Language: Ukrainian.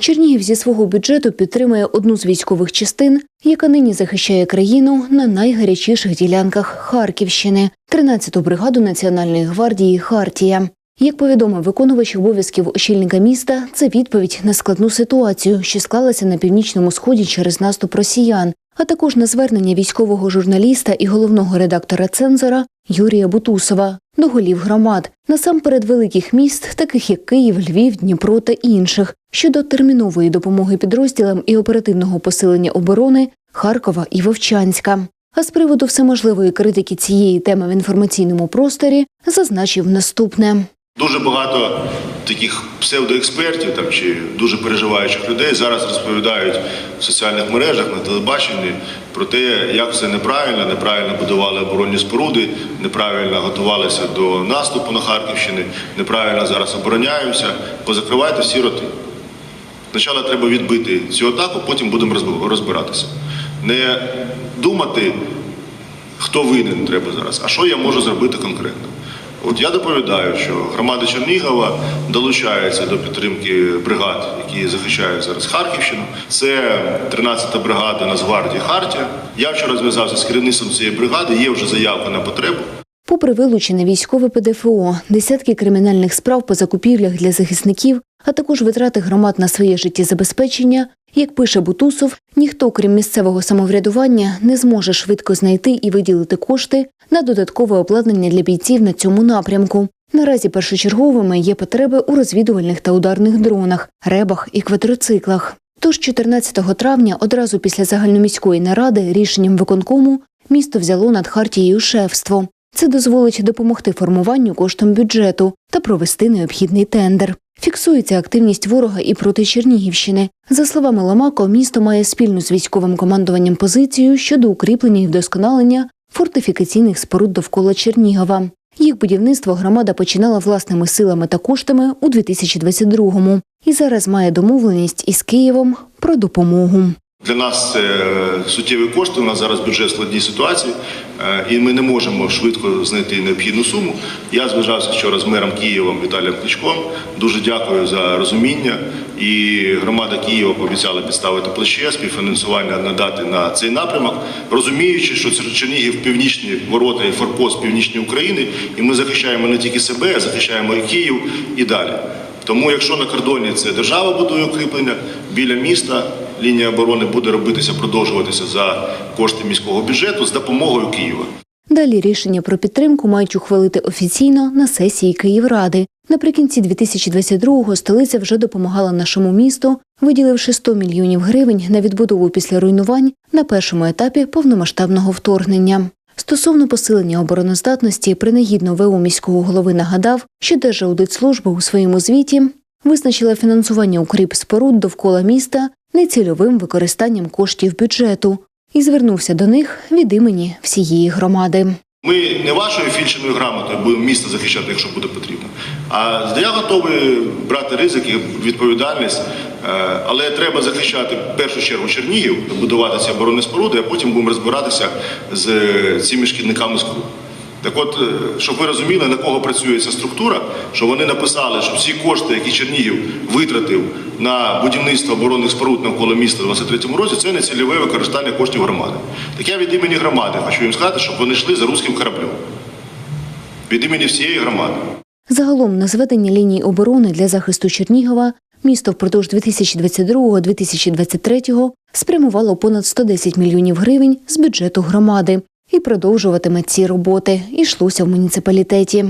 Чернігів зі свого бюджету підтримує одну з військових частин, яка нині захищає країну на найгарячіших ділянках Харківщини, 13-ту бригаду Національної гвардії Хартія. Як повідомив виконувач обов'язків очільника міста, це відповідь на складну ситуацію, що склалася на північному сході через наступ росіян, а також на звернення військового журналіста і головного редактора цензора Юрія Бутусова до голів громад, насамперед великих міст, таких як Київ, Львів, Дніпро та інших, щодо термінової допомоги підрозділам і оперативного посилення оборони Харкова і Вовчанська. А з приводу всеможливої критики цієї теми в інформаційному просторі зазначив наступне. Дуже багато таких псевдоекспертів там чи дуже переживаючих людей зараз розповідають в соціальних мережах на телебаченні про те, як все неправильно, неправильно будували оборонні споруди, неправильно готувалися до наступу на Харківщини, неправильно зараз обороняємося. Позакривайте всі роти. Спочатку треба відбити цю атаку, потім будемо розбиратися. Не думати, хто винен треба зараз, а що я можу зробити конкретно. От я доповідаю, що громада Чернігова долучається до підтримки бригад, які захищають зараз Харківщину. Це 13-та бригада Нацгвардії Хартія. Я вчора зв'язався з керівництвом цієї бригади. Є вже заявка на потребу. Попри вилучене військове ПДФО, десятки кримінальних справ по закупівлях для захисників, а також витрати громад на своє життєзабезпечення, як пише Бутусов, ніхто, крім місцевого самоврядування, не зможе швидко знайти і виділити кошти на додаткове обладнання для бійців на цьому напрямку. Наразі першочерговими є потреби у розвідувальних та ударних дронах, ребах і квадроциклах. Тож 14 травня, одразу після загальноміської наради, рішенням виконкому місто взяло над хартією шефство. Це дозволить допомогти формуванню коштом бюджету та провести необхідний тендер. Фіксується активність ворога і проти Чернігівщини. За словами Ломако, місто має спільну з військовим командуванням позицію щодо укріплення і вдосконалення фортифікаційних споруд довкола Чернігова. Їх будівництво громада починала власними силами та коштами у 2022-му і зараз має домовленість із Києвом про допомогу. Для нас це суттєві кошти. У нас зараз бюджет в складній ситуації, е, і ми не можемо швидко знайти необхідну суму. Я зв'язався вчора з мером Києвом Віталієм Кличком. Дуже дякую за розуміння. І громада Києва пообіцяла підставити плече, співфінансування надати на цей напрямок, розуміючи, що це Чернігів північні ворота і форпост північної України, і ми захищаємо не тільки себе, а захищаємо і Київ і далі. Тому, якщо на кордоні це держава будує укріплення, біля міста лінія оборони буде робитися, продовжуватися за кошти міського бюджету з допомогою Києва. Далі рішення про підтримку мають ухвалити офіційно на сесії Київради. Наприкінці 2022-го столиця вже допомагала нашому місту, виділивши 100 мільйонів гривень на відбудову після руйнувань на першому етапі повномасштабного вторгнення. Стосовно посилення обороноздатності, принагідно ВО міського голови нагадав, що Держаудитслужба у своєму звіті визначила фінансування укріп споруд довкола міста нецільовим використанням коштів бюджету і звернувся до них від імені всієї громади. Ми не вашою фільченою грамотою будемо місто захищати, якщо буде потрібно. А я готовий брати ризики, відповідальність, е, але треба захищати в першу чергу Чернігів, будувати ці оборонні споруди, а потім будемо розбиратися з е, цими шкідниками з кругу. Так от, е, щоб ви розуміли, на кого працює ця структура, що вони написали, що всі кошти, які Чернігів витратив на будівництво оборонних споруд навколо міста у 23-му році, це не цільове використання коштів громади. Так я від імені громади хочу їм сказати, щоб вони йшли за руським кораблем. Від імені всієї громади. Загалом на зведення ліній оборони для захисту Чернігова місто впродовж 2022-2023 спрямувало понад 110 мільйонів гривень з бюджету громади і продовжуватиме ці роботи. Ішлося в муніципалітеті.